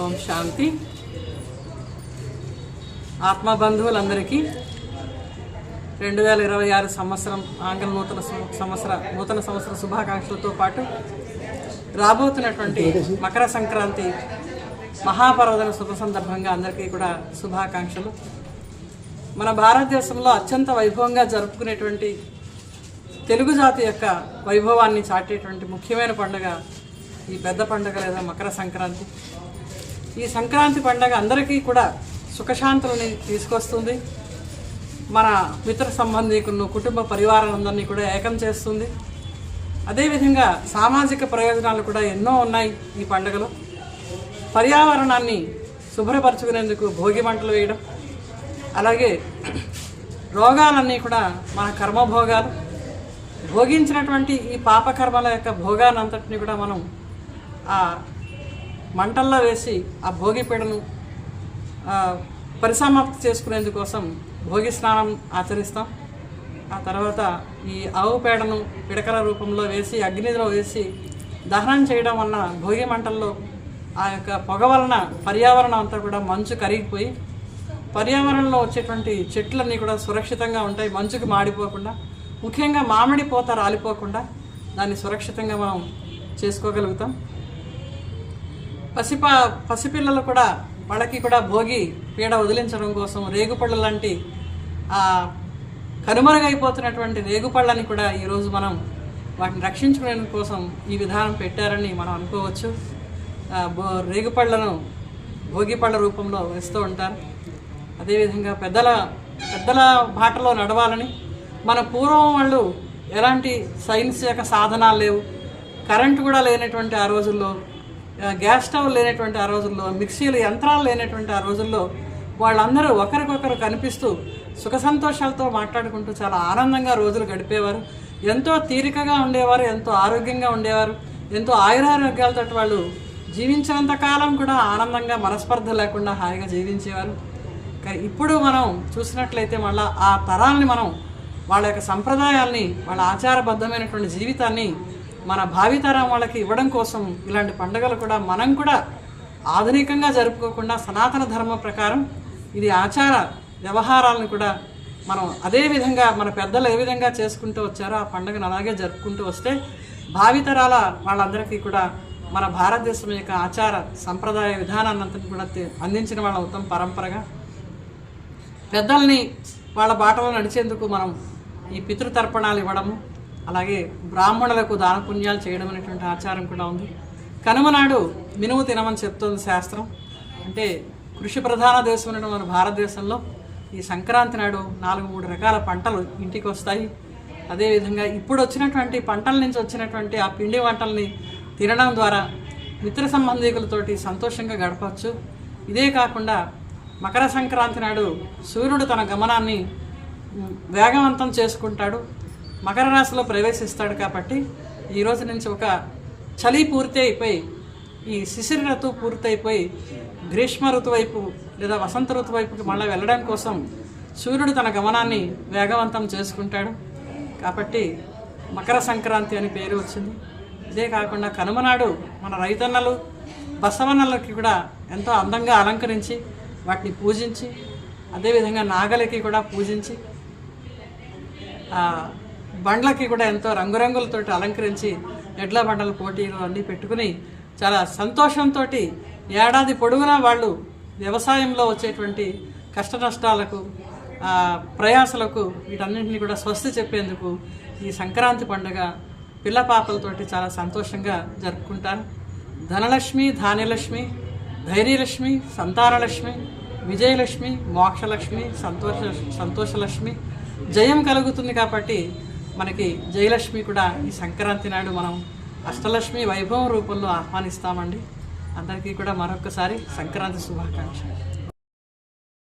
ఓం శాంతి. ఆత్మబంధువులందరికీ రెండు వేల ఇరవై ఆరు సంవత్సరం ఆంగ్ల నూతన సంవత్సర నూతన సంవత్సర శుభాకాంక్షలతో పాటు రాబోతున్నటువంటి మకర సంక్రాంతి మహాపర్వదన శుభ సందర్భంగా అందరికీ కూడా శుభాకాంక్షలు. మన భారతదేశంలో అత్యంత వైభవంగా జరుపుకునేటువంటి తెలుగు జాతి యొక్క వైభవాన్ని చాటేటువంటి ముఖ్యమైన పండుగ ఈ పెద్ద పండుగ లేదా మకర సంక్రాంతి. ఈ సంక్రాంతి పండుగ అందరికీ కూడా సుఖశాంతులని తీసుకొస్తుంది. మన మిత్ర సంబంధికులను కుటుంబ పరివారాలందరినీ కూడా ఏకం చేస్తుంది. అదేవిధంగా సామాజిక ప్రయోజనాలు కూడా ఎన్నో ఉన్నాయి ఈ పండుగలో. పర్యావరణాన్ని శుభ్రపరచుకునేందుకు భోగి మంటలు వేయడం. అలాగే రోగాలన్నీ కూడా మన కర్మభోగాలు. భోగించినటువంటి ఈ పాపకర్మల యొక్క భోగానంతటిని కూడా మనం ఆ మంటల్లో వేసి ఆ భోగి పీడను పరిసమాప్తి చేసుకునేందుకోసం భోగి స్నానం ఆచరిస్తాం. ఆ తర్వాత ఈ ఆవు పేడను పిడకల రూపంలో వేసి అగ్నిలో వేసి దహనం చేయడం వలన భోగి మంటల్లో ఆ యొక్క పొగ వలన పర్యావరణం అంతా కూడా మంచు కరిగిపోయి పర్యావరణంలో వచ్చేటువంటి చెట్లన్నీ కూడా సురక్షితంగా ఉంటాయి మంచుకు మాడిపోకుండా ముఖ్యంగా మామిడి పూత రాలిపోకుండా దాన్ని సురక్షితంగా మనం చేసుకోగలుగుతాం. పసిప పసిపిల్లలు కూడా వాళ్ళకి కూడా భోగి పీడ వదిలించడం కోసం రేగుపళ్ళు లాంటి కనుమరుగైపోతున్నటువంటి రేగుపళ్ళని కూడా ఈరోజు మనం వాటిని రక్షించుకునే కోసం ఈ విధానం పెట్టారని మనం అనుకోవచ్చు. బో రేగుపళ్ళను భోగి పళ్ళ రూపంలో వేస్తూ ఉంటారు. అదేవిధంగా పెద్దల పెద్దల బాటలో నడవాలని మన పూర్వం వాళ్ళు ఎలాంటి సైన్స్ యొక్క సాధనాలు లేవు. కరెంటు కూడా లేనటువంటి ఆ రోజుల్లో గ్యాస్ స్టవ్ లేనటువంటి ఆ రోజుల్లో మిక్సీలు యంత్రాలు లేనటువంటి ఆ రోజుల్లో వాళ్ళందరూ ఒకరికొకరు కనిపిస్తూ సుఖ సంతోషాలతో మాట్లాడుకుంటూ చాలా ఆనందంగా రోజులు గడిపేవారు. ఎంతో తీరికగా ఉండేవారు ఎంతో ఆరోగ్యంగా ఉండేవారు ఎంతో ఆయురారోగ్యాలతో వాళ్ళు జీవించినంత కాలం కూడా ఆనందంగా మనస్పర్ధ లేకుండా హాయిగా జీవించేవారు. కానీ ఇప్పుడు మనం చూసినట్లయితే మళ్ళీ ఆ తరాన్ని మనం వాళ్ళ యొక్క సంప్రదాయాల్ని వాళ్ళ ఆచారబద్ధమైనటువంటి జీవితాన్ని మన భావితరం వాళ్ళకి ఇవ్వడం కోసం ఇలాంటి పండుగలు కూడా మనం కూడా ఆధునికంగా జరుపుకోకుండా సనాతన ధర్మ ప్రకారం ఇది ఆచార వ్యవహారాలను కూడా మనం అదే విధంగా మన పెద్దలు ఏ విధంగా చేసుకుంటూ వచ్చారో ఆ పండుగను అలాగే జరుపుకుంటూ వస్తే భావితరాల వాళ్ళందరికీ కూడా మన భారతదేశం యొక్క ఆచార సంప్రదాయ విధానాన్నంతటి కూడా అందించిన వాళ్ళ ఉత్తమ పరంపరగా పెద్దల్ని వాళ్ళ బాటలో నడిచేందుకు మనం ఈ పితృతర్పణాలు ఇవ్వడము అలాగే బ్రాహ్మణులకు దాన పుణ్యాలు చేయడం అనేటువంటి ఆచారం కూడా ఉంది. కనుమ నాడు మినుము తినమని చెప్తోంది శాస్త్రం. అంటే కృషి ప్రధాన దేశం ఉన్న మన భారతదేశంలో. ఈ సంక్రాంతి నాడు నాలుగు మూడు రకాల పంటలు ఇంటికి వస్తాయి. అదేవిధంగా ఇప్పుడు వచ్చినటువంటి పంటల నుంచి వచ్చినటువంటి ఆ పిండి వంటల్ని తినడం ద్వారా మిత్ర సంబంధికులతోటి సంతోషంగా గడపచ్చు ఇదే కాకుండా మకర సంక్రాంతి నాడు సూర్యుడు తన గమనాన్ని వేగవంతం చేసుకుంటాడు. మకర రాశిలో ప్రవేశిస్తాడు కాబట్టి ఈ రోజు నుంచి ఒక చలి పూర్తి అయిపోయి ఈ శిశిర ఋతువు పూర్తయిపోయి గ్రీష్మ ఋతు వైపు లేదా వసంత ఋతు వైపుకి మళ్ళీ వెళ్ళడం కోసం సూర్యుడు తన గమనాన్ని వేగవంతం చేసుకుంటాడు. కాబట్టి మకర సంక్రాంతి అని పేరు వచ్చింది. ఇదే కాకుండా కనుమనాడు మన రైతన్నలు బసవన్నలకి కూడా ఎంతో అందంగా అలంకరించి వాటిని పూజించి అదేవిధంగా నాగలికి కూడా పూజించి బండ్లకి కూడా ఎంతో రంగురంగులతో అలంకరించి ఎడ్ల బండల పోటీలు అన్నీ పెట్టుకుని చాలా సంతోషంతో ఏడాది పొడవునా వాళ్ళు వ్యవసాయంలో వచ్చేటువంటి కష్ట నష్టాలకు ప్రయాసలకు వీటన్నింటినీ కూడా స్వస్తి చెప్పేందుకు ఈ సంక్రాంతి పండుగ పిల్ల పాపలతోటి చాలా సంతోషంగా జరుపుకుంటారు. ధనలక్ష్మి ధాన్యలక్ష్మి ధైర్యలక్ష్మి సంతానలక్ష్మి విజయలక్ష్మి మోక్షలక్ష్మి సంతోష సంతోషలక్ష్మి జయం కలుగుతుంది కాబట్టి మనకి జయలక్ష్మి కూడా ఈ సంక్రాంతి నాడు మనం అష్టలక్ష్మి వైభవం రూపంలో ఆహ్వానిస్తామండి. అందరికీ కూడా మరొకసారి సంక్రాంతి శుభాకాంక్షలు.